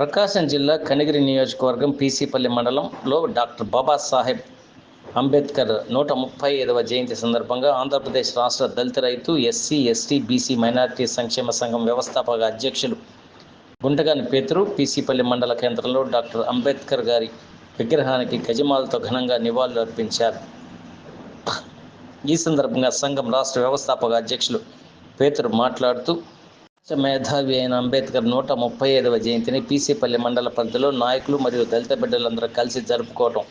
ప్రకాశం జిల్లా కనిగిరి నియోజకవర్గం పీసీపల్లి మండలంలో డాక్టర్ బాబాసాహెబ్ అంబేద్కర్ నూట ముప్పై ఐదవ జయంతి సందర్భంగా ఆంధ్రప్రదేశ్ రాష్ట్ర దళిత రైతు ఎస్సీ ఎస్టీ బీసీ మైనారిటీ సంక్షేమ సంఘం వ్యవస్థాపక అధ్యక్షులు గుంటగాని పేతురు పీసీపల్లి మండల కేంద్రంలో డాక్టర్ అంబేద్కర్ గారి విగ్రహానికి గజమాలతో ఘనంగా నివాళులు అర్పించారు. ఈ సందర్భంగా సంఘం రాష్ట్ర వ్యవస్థాపక అధ్యక్షులు పేతురు మాట్లాడుతూ మేధావి అయిన అంబేద్కర్ నూట ముప్పై ఐదవ జయంతిని పీసీపల్లి మండల పరిధిలో నాయకులు మరియు దళిత బిడ్డలందరూ కలిసి జరుపుకోవడం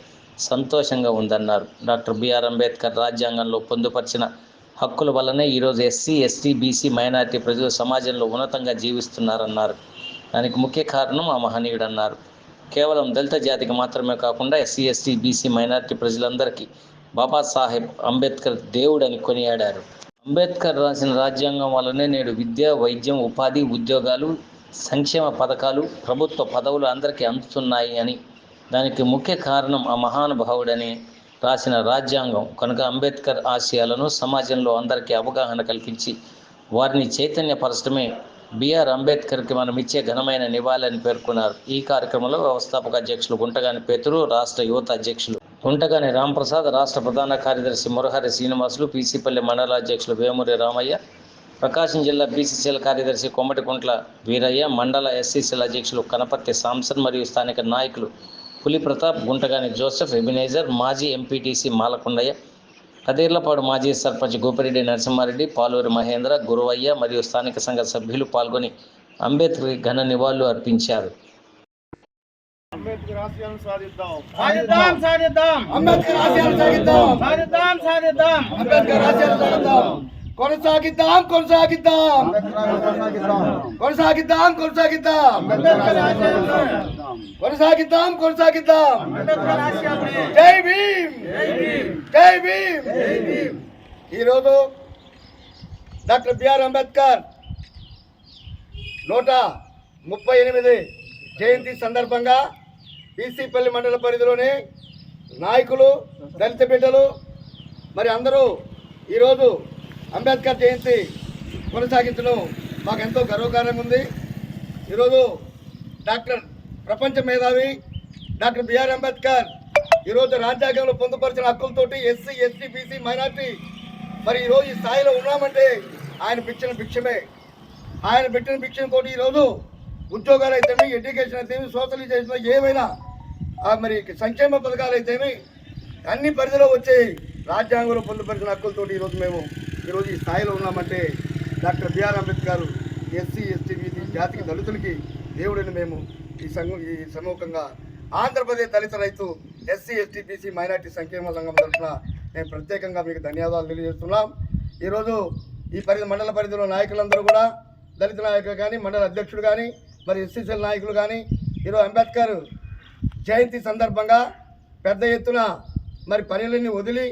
సంతోషంగా ఉందన్నారు. డాక్టర్ బిఆర్ అంబేద్కర్ రాజ్యాంగంలో పొందుపరిచిన హక్కుల వల్లనే ఈరోజు ఎస్సీ ఎస్టీ బీసీ మైనారిటీ ప్రజలు సమాజంలో ఉన్నతంగా జీవిస్తున్నారన్నారు. దానికి ముఖ్య కారణం ఆ మహనీయుడన్నారు. కేవలం దళిత జాతికి మాత్రమే కాకుండా ఎస్సీ ఎస్టీ బీసీ మైనారిటీ ప్రజలందరికీ బాబాసాహెబ్ అంబేద్కర్ దేవుడని కొనియాడారు. అంబేద్కర్ రాసిన రాజ్యాంగం వల్లనే నేడు విద్య వైద్యం ఉపాధి ఉద్యోగాలు సంక్షేమ పథకాలు ప్రభుత్వ పదవులు అందరికీ అందుతున్నాయి అని దానికి ముఖ్య కారణం ఆ మహానుభావుడని రాసిన రాజ్యాంగం. కనుక అంబేద్కర్ ఆశయాలను సమాజంలో అందరికీ అవగాహన కల్పించి వారిని చైతన్యపరచడమే బిఆర్ అంబేద్కర్కి మనం ఇచ్చే ఘనమైన నివాళని పేర్కొన్నారు. ఈ కార్యక్రమంలో వ్యవస్థాపక అధ్యక్షులు గుంటగాని పేతురు రాష్ట్ర యువత అధ్యక్షులు గుంటగాని రాంప్రసాద్ రాష్ట్ర ప్రధాన కార్యదర్శి మురహరి శ్రీనివాసులు పీసీపల్లి మండల అధ్యక్షులు వేమూరి రామయ్య ప్రకాశం జిల్లా బీసీసీఎల్ కార్యదర్శి కొమ్మటికుంట్ల వీరయ్య మండల ఎస్సీసీఎల్ అధ్యక్షులు కనపర్తి సాంసన్ మరియు స్థానిక నాయకులు పులి ప్రతాప్ గుంటగాని జోసెఫ్ ఎబినైజర్ మాజీ ఎంపీటీసీ మాలకొండయ్య కదీర్లపాడు మాజీ సర్పంచ్ గోపిరెడ్డి నరసింహారెడ్డి పాలూరి మహేంద్ర గురువయ్య మరియు స్థానిక సంఘ సభ్యులు పాల్గొని అంబేద్కర్ ఘన నివాళులు అర్పించారు. అంబేద్కర్ ఆశయాలను సాధిద్దాం సాధిద్దాం సాధిద్దాం అంబేద్కర్ ఆశయాలను సాధిద్దాం సాధిద్దాం సాధిద్దాం అంబేద్కర్ ఆశయాలను సాధిద్దాం కొనసాగిద్దాం కొనసాగిద్దాం కొనసాగిద్దాం కొనసాగిద్దాం అంబేద్కర్ ఆశయాలను కొనసాగిద్దాం కొనసాగిద్దాం అంబేద్కర్ ఆశయాలను జై భీమ్ జై భీమ్ ఈరోజు డాక్టర్ బిఆర్ అంబేద్కర్ నూట ముప్పై ఎనిమిది జయంతి సందర్భంగా బీసీపల్లి మండల పరిధిలోని నాయకులు దళిత బిడ్డలు మరి అందరూ ఈరోజు అంబేద్కర్ జయంతి కొనసాగించడం మాకు ఎంతో గర్వకారంగా ఉంది. ఈరోజు డాక్టర్ ప్రపంచ మేధావి డాక్టర్ బిఆర్ అంబేద్కర్ ఈరోజు రాజ్యాంగంలో పొందుపరిచిన హక్కులతోటి ఎస్సీ ఎస్టీ బీసీ మైనార్టీ మరి ఈరోజు ఈ స్థాయిలో ఉన్నామంటే ఆయన పిచ్చిన భిక్షమే. ఆయన పెట్టిన భిక్షతో ఈరోజు ఉద్యోగాలు అయితేమి ఎడ్యుకేషన్ అయితేమి సోషలైజేషన్ ఏమైనా మరి సంక్షేమ పథకాలు అయితేమి అన్ని పరిధిలో వచ్చే రాజ్యాంగంలో పొందుపరిచిన హక్కులతో ఈరోజు మేము ఈరోజు ఈ స్థాయిలో ఉన్నామంటే doctor BR Ambedkar SC ST BC జాతికి దళితులకి దేవుడిని మేము ఈ సంఘం ఈ సముఖంగా ఆంధ్రప్రదేశ్ దళిత రైతు ఎస్సీ ఎస్టీ బీసీ మైనార్టీ సంక్షేమ సంఘం తరఫున మేము ప్రత్యేకంగా మీకు ధన్యవాదాలు తెలియజేస్తున్నాం. ఈరోజు ఈ పరిధి మండల పరిధిలో నాయకులందరూ కూడా దళిత నాయకులు కానీ మండల అధ్యక్షుడు కానీ మరి ఎస్సీసీల నాయకులు కానీ ఈరోజు అంబేద్కర్ జయంతి సందర్భంగా పెద్ద ఎత్తున మరి పనులన్నీ వదిలి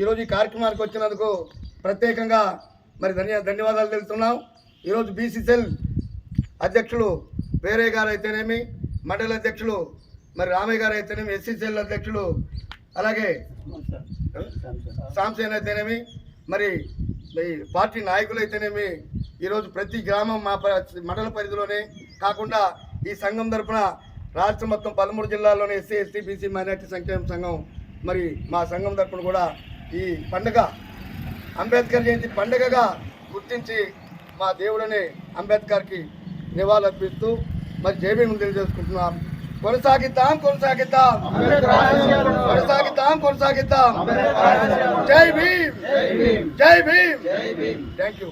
ఈరోజు ఈ కార్యక్రమానికి వచ్చినందుకు ప్రత్యేకంగా మరి ధన్య ధన్యవాదాలు తెలుపుతున్నాం. ఈరోజు బీసీసీఎల్ అధ్యక్షులు వేరే గారు అయితేనేమి మండల అధ్యక్షులు మరి రామయ్య గారు అయితేనేమి ఎస్సీసీఎల్ అధ్యక్షులు అలాగే సాంసేన్ అయితేనేమి మరి ఈ పార్టీ నాయకులు అయితేనేమి ఈరోజు ప్రతి గ్రామం మా మండల పరిధిలోనే కాకుండా ఈ సంఘం తరఫున రాష్ట్రం మొత్తం పదమూడు జిల్లాల్లోని ఎస్సీ ఎస్టీ బీసీ మైనార్టీ సంక్షేమ సంఘం మరి మా సంఘం తరపున కూడా ఈ పండుగ అంబేద్కర్ జయంతి పండుగగా గుర్తించి మా దేవుడని అంబేద్కర్కి నివాళులర్పిస్తూ మరి జైభీములు తెలియజేసుకుంటున్నాం. కొనసాగిద్దాం కొనసాగిద్దాం. కొనసాగిద్దాం కొనసాగిద్దాం. జై భీమ్. జై భీమ్. Thank you